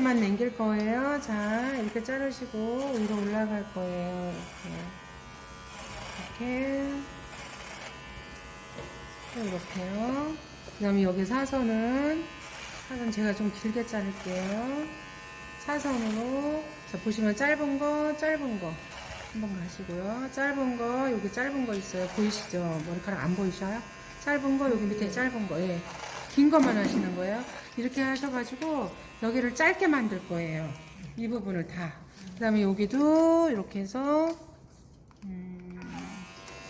반쪽씩만 남길 거예요. 자, 이렇게 자르시고 위로 올라갈 거예요. 이렇게. 이렇게. 이렇게요. 그 다음에 여기 사선은, 사선 제가 좀 길게 자를게요. 사선으로, 자, 보시면 짧은 거, 짧은 거. 한번 가시고요. 짧은 거, 여기 짧은 거 있어요. 보이시죠? 머리카락 안 보이셔요? 짧은 거, 여기 밑에 짧은 거, 예. 긴 것만 하시는 거예요. 이렇게 하셔가지고, 여기를 짧게 만들 거예요. 이 부분을 다. 그 다음에 여기도 이렇게 해서, 음,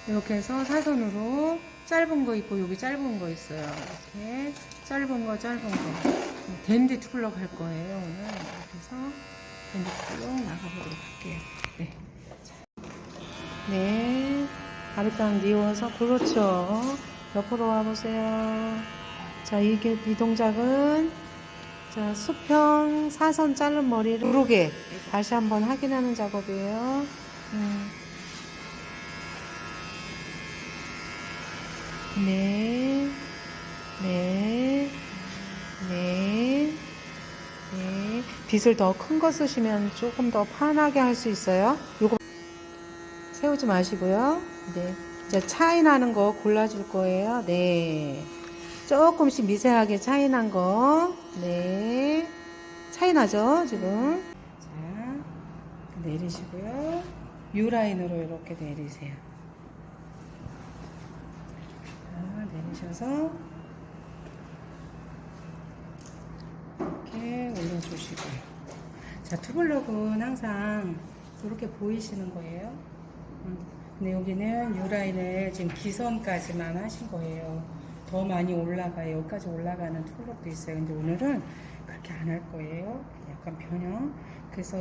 이렇게 해서 사선으로 짧은 거 있고, 여기 짧은 거 있어요. 이렇게. 짧은 거, 짧은 거. 댄디 투블럭 할 거예요, 오늘. 이렇게 해서 댄디 투블럭 나가보도록 할게요. 네. 네. 아랫강 뉘워서, 그렇죠. 옆으로 와보세요. 자, 이게, 이 동작은, 자, 수평 사선 자른 머리를 누르게 다시 한번 확인하는 작업이에요. 음. 네. 네. 네. 네. 빗을 더 큰 거 쓰시면 조금 더 환하게 할 수 있어요. 요거 세우지 마시고요. 네. 이제 차이 나는 거 골라줄 거예요. 네. 조금씩 미세하게 차이 난 거. 네. 차이 나죠, 지금? 자, 내리시고요. U 라인으로 이렇게 내리세요. 자, 내리셔서 이렇게 올려주시고요. 자, 투블럭은 항상 이렇게 보이시는 거예요. 음, 근데 여기는 U라인을 지금 기선까지만 하신 거예요. 더 많이 올라가요. 여기까지 올라가는 투블럭도 있어요. 근데 오늘은 그렇게 안 할 거예요. 약간 변형. 그래서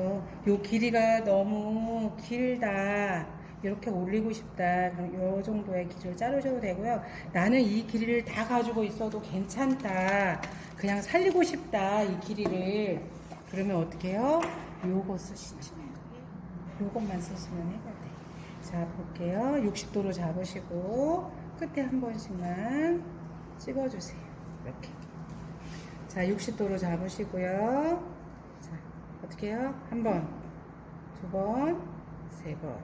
요 길이가 너무 길다. 이렇게 올리고 싶다. 요 정도의 길이를 자르셔도 되고요. 나는 이 길이를 다 가지고 있어도 괜찮다. 그냥 살리고 싶다. 이 길이를. 그러면 어떻게 해요? 요거 쓰시죠. 요것만 쓰시면 해결 돼요. 자, 볼게요. 60도로 잡으시고, 끝에 한 번씩만 찍어주세요. 이렇게. 자, 60도로 잡으시고요. 자, 어떻게 해요? 한 번, 두 번, 세 번.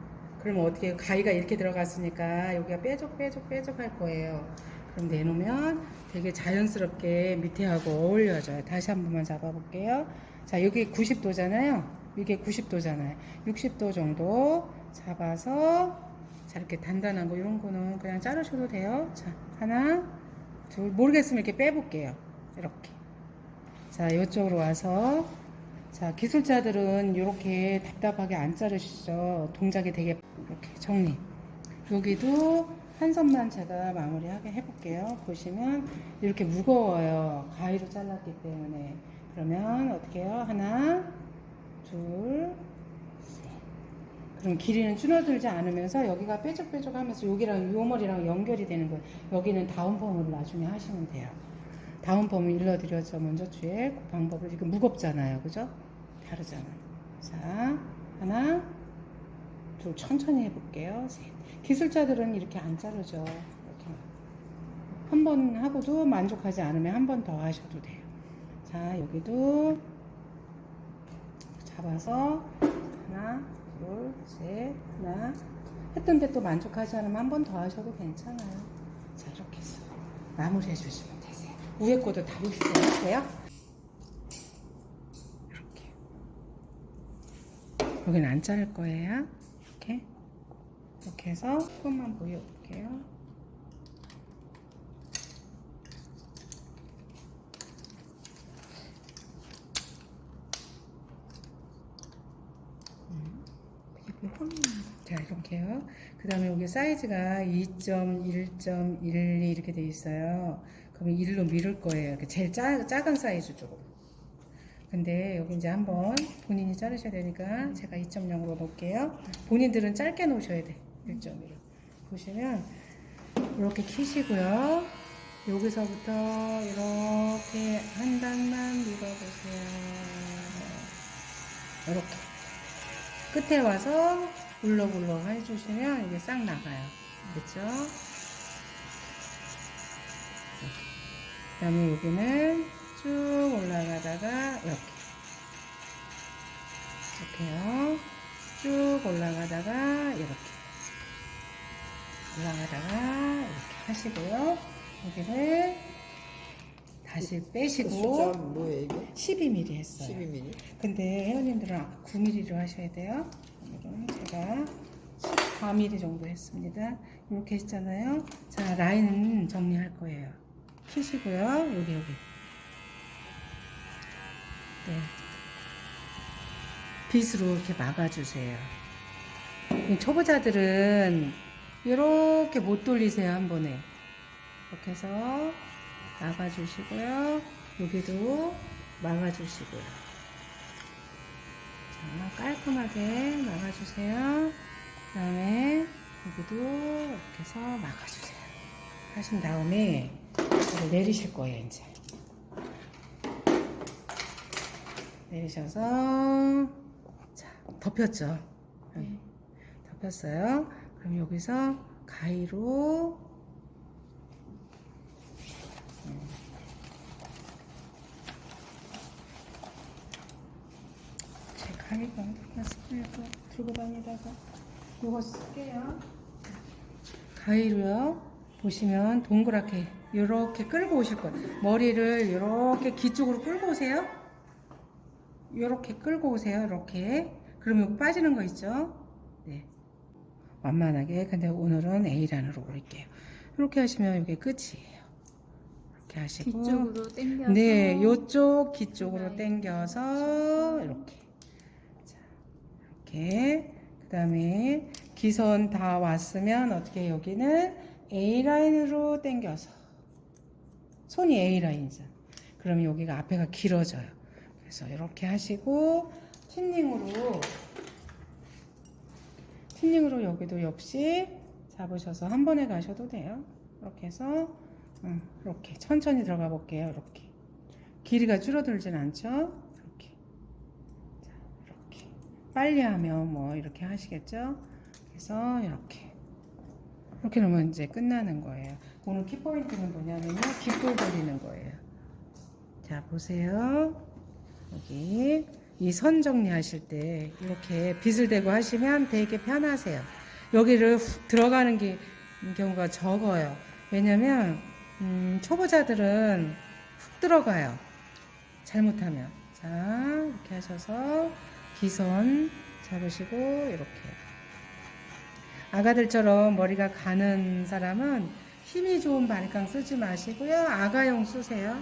그러면 어떻게 해요? 가위가 이렇게 들어갔으니까 여기가 빼족, 빼족, 빼족 할 거예요. 그럼 내놓으면 되게 자연스럽게 밑에하고 어울려져요. 다시 한 번만 잡아볼게요. 자, 여기 90도잖아요. 이게 90도잖아요. 60도 정도 잡아서 자, 이렇게 단단한 거 이런 거는 그냥 자르셔도 돼요. 자, 하나, 둘, 모르겠으면 이렇게 빼볼게요. 이렇게. 자, 이쪽으로 와서 자, 기술자들은 이렇게 답답하게 안 자르시죠. 동작이 되게 이렇게 정리. 여기도 한 선만 제가 마무리하게 해볼게요. 보시면 이렇게 무거워요. 가위로 잘랐기 때문에. 그러면 어떻게 해요? 하나, 둘, 셋. 그럼 길이는 줄어들지 않으면서 여기가 뾰족뾰족 하면서 여기랑 요 머리랑 연결이 되는 거예요. 여기는 다운펌을 나중에 하시면 돼요. 다운펌을 일러드렸죠. 먼저 뒤에 그 방법을. 이거 무겁잖아요. 그죠? 다르잖아요. 자, 하나, 둘, 천천히 해볼게요. 셋. 기술자들은 이렇게 안 자르죠. 이렇게. 한 번 하고도 만족하지 않으면 한 번 더 하셔도 돼요. 자, 여기도 잡아서 하나, 둘, 셋, 하나. 했던데 또 만족하지 않으면 한 번 더 하셔도 괜찮아요. 자, 이렇게 해서 마무리 해주시면 되세요. 위에 거도 다 익혀주세요. 이렇게. 여기는 안 자를 거예요. 이렇게. 이렇게 해서 조금만 보여볼게요. 자, 이렇게요. 그 다음에 여기 사이즈가 2.1.12 이렇게 돼 있어요. 그러면 1로 미룰 거예요. 제일 작, 작은 사이즈 쪽으로. 근데 여기 이제 한번 본인이 자르셔야 되니까 제가 2.0으로 놓을게요. 본인들은 짧게 놓으셔야 돼. 1.1로. 보시면 이렇게 키시고요. 여기서부터 이렇게 한 단만 밀어보세요. 이렇게. 끝에 와서 울럭울럭 해주시면 이게 싹 나가요. 그렇죠? 그 다음에 여기는 쭉 올라가다가 이렇게 이렇게요. 쭉 올라가다가 이렇게 올라가다가 이렇게 하시고요. 여기를 다시 그 빼시고 숫자 뭐예요 이게? 12mm 했어요. 12mm. 근데 회원님들은 9mm로 하셔야 돼요. 제가 14mm 정도 했습니다. 이렇게 했잖아요. 자, 라인 정리할 거예요. 키시고요. 여기, 여기. 네. 빗으로 이렇게 막아주세요. 이 초보자들은 이렇게 못 돌리세요, 한 번에. 이렇게 해서 막아주시고요. 여기도 막아주시고요. 자, 깔끔하게 막아주세요. 그 다음에 여기도 이렇게 해서 막아주세요. 하신 다음에 내리실 거예요, 이제. 내리셔서, 자, 덮였죠? 여기. 덮였어요. 그럼 여기서 가위로 제 가위가 났어요. 들고 다니다가 이거 쓸게요. 가위로요. 보시면 동그랗게 이렇게 끌고 오실 거예요. 머리를 이렇게 귀 쪽으로 끌고 오세요. 이렇게 끌고 오세요. 이렇게. 그러면 여기 빠지는 거 있죠? 네. 완만하게. 근데 오늘은 A란으로 올릴게요. 이렇게 하시면 이게 끝이에요. 이렇게 하시고. 뒤쪽으로 당겨서 네, 요쪽 귀 쪽으로 네. 당겨서 이렇게. 자, 이렇게. 그 다음에 기선 다 왔으면 어떻게 여기는 A 라인으로 당겨서 손이 A 라인이잖아. 그럼 여기가 앞에가 길어져요. 그래서 이렇게 하시고 틴닝으로 틴닝으로 여기도 역시 잡으셔서 한 번에 가셔도 돼요. 이렇게 해서 음, 이렇게 천천히 들어가 볼게요. 이렇게 길이가 줄어들진 않죠? 빨리 하면 뭐 이렇게 하시겠죠? 그래서 이렇게 이렇게 놓으면 이제 끝나는 거예요. 오늘 키포인트는 뭐냐면요, 깃돌 돌리는 거예요. 자 보세요. 여기 이 선 정리하실 때 이렇게 빗을 대고 하시면 되게 편하세요. 여기를 훅 들어가는 게 경우가 적어요. 왜냐면 음, 초보자들은 훅 들어가요. 잘못하면. 자, 이렇게 하셔서 기선 잡으시고 이렇게. 아가들처럼 머리가 가는 사람은 힘이 좋은 바리깡 쓰지 마시고요. 아가용 쓰세요.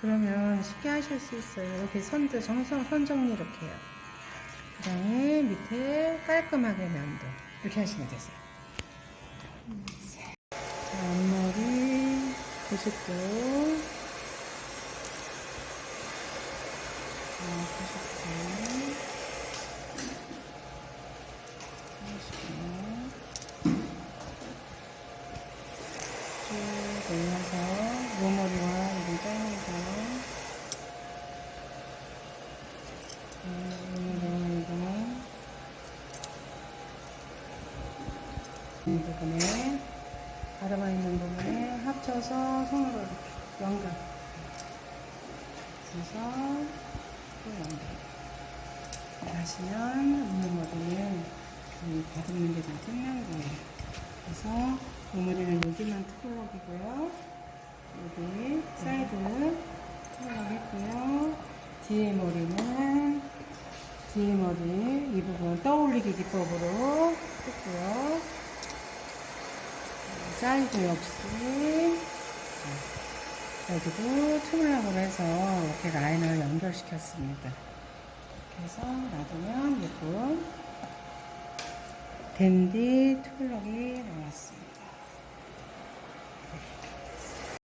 그러면 쉽게 하실 수 있어요. 이렇게 선도 정성 선 정리 이렇게 해요. 그 다음에 밑에 깔끔하게 면도 이렇게 하시면 되세요. 자, 앞머리 90도 자, 90도 90도 쭉 올려서 모머리와 이런 잘라서 음, 이 부분에 가르마 있는 부분에 합쳐서 손으로 이렇게 연결. 그래서 또 연결. 하시면 없는 머리는 이 다듬는 게 다 끝난 거예요. 그래서 모머리는 여기만 투블럭이고요. 여기 사이드 투블럭 했고요. 뒤에 머리는 뒤에 머리 이 부분 떠올리기 기법으로 했고요 사이드 역시 자, 여기도 투블럭으로 해서 이렇게 라인을 연결시켰습니다. 이렇게 해서 놔두면 예쁜 댄디 투블럭이 나왔습니다.